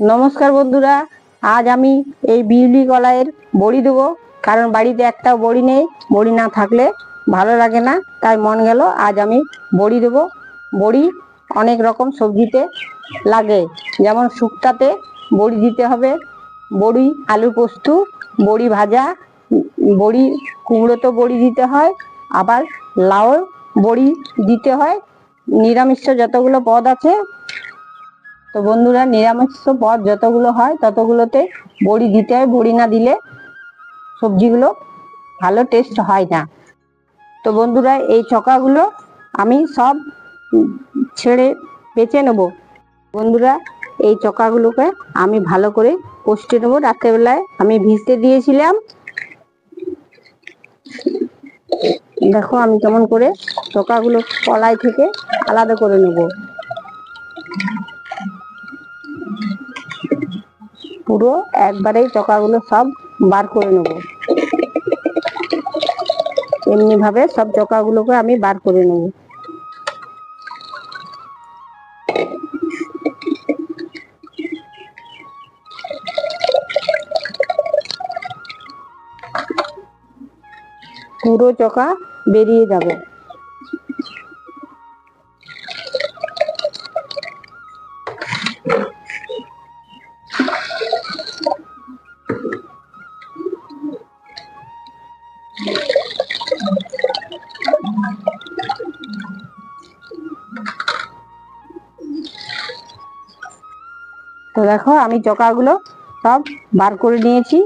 নমস্কার বন্ধুরা, আজ আমি এই বিউলি কলাইয়ের বড়ি দেবো, কারণ বাড়িতে একটাও বড়ি নেই, বড়ি না থাকলে ভালো লাগে না, তাই মন গেল আজ আমি বড়ি দেবো। বড়ি অনেক রকম সবজিতে লাগে, যেমন শুক্তাতে বড়ি দিতে হবে, বড়ি আলু পোস্ত, বড়ি ভাজা, বড়ি কুমড়োতে বড়ি দিতে হয়, আবার লাউ বড়ি দিতে হয়, নিরামিষ যতগুলো পদ আছে তো বন্ধুরা নিরামিষ পদ যতগুলো হয় ততগুলোতে বড়ি দিতে হয়। বড়ি না দিলে সবজিগুলো ভালো টেস্ট হয় না। তো বন্ধুরা এই চকাগুলো আমি সব ছেড়ে বেছে নেব। বন্ধুরা এই চকাগুলোকে আমি ভালো করে কষতে নেব। রাত্রেবেলায় আমি ভিজতে দিয়েছিলাম। দেখো আমি কেমন করে চকাগুলো কলাই থেকে আলাদা করে নেব। পুরো একবারেই চকাগুলো সব বার করে নেব। এমনি ভাবে সব চকাগুলোকে আমি বার করে নেব। পুরো চকা বেরিয়ে যাবে। তো দেখো, আমি চকাগুলো সব বার করে নিয়েছি।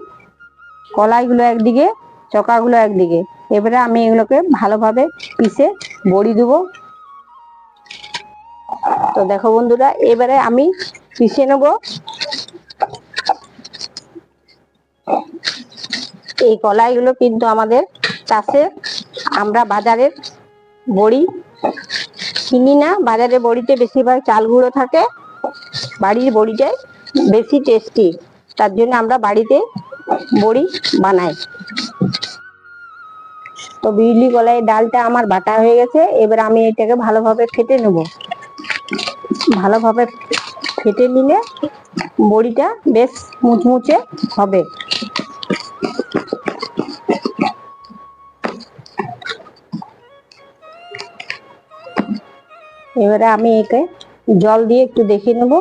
কলাইগুলো একদিকে, চকাগুলো একদিকে। এবারে আমি এগুলোকে ভালোভাবে পিষে বড়ি দেবো। তো দেখো বন্ধুরা, এবারে আমি পিষে নেব এই কলাইগুলো কিন্তু আমাদের চাষে আমরা বাজারের বড়ি। কিনি না, বাজারে বড়িতে বেশিরভাগ চাল গুঁড়ো থাকে। বাড়ির বড়িটাই বেশি টেস্টি তার জন্য আমরা বাড়িতে বড়ি বানাই। তো বিউলি কলাই ডালটা আমার বাটা হয়ে গেছে, এবার আমি এটাকে ভালোভাবে ফেটে নেব। ভালোভাবে ফেটে নিলে বড়িটা বেশ মুচমুচে হবে। এবারে আমি একে জল দিয়ে একটু দেখে নেব।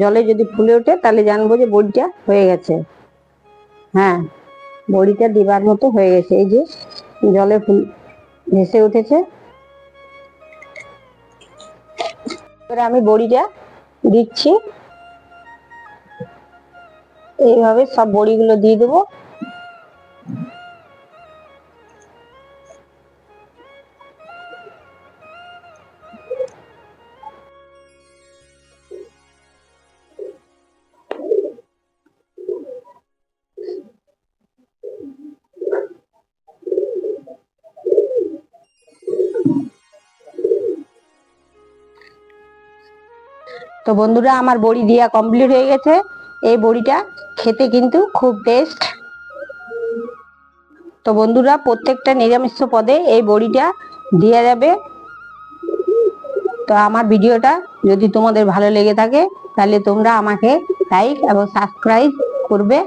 জলে যদি ফুলে ওঠে, তাহলে জানব যে বড়িটা হয়ে গেছে। হ্যাঁ বড়িটা দিবার মতো হয়ে গেছে। এই যে জলে ফুল ভেসে উঠেছে। এবারে আমি বড়িটা দিচ্ছি। এইভাবে সব বড়িগুলো দিয়ে দেবো। তো বন্ধুরা, আমার বড়ি দেওয়া কমপ্লিট হয়ে গেছে। এই বড়িটা খেতে কিন্তু খুব টেস্ট তো বন্ধুরা, প্রত্যেকটা নিরামিষ পদে এই বড়িটা দেওয়া যাবে। তো আমার ভিডিওটা যদি তোমাদের ভালো লেগে থাকে, তাহলে তোমরা আমাকে লাইক এবং সাবস্ক্রাইব করবে।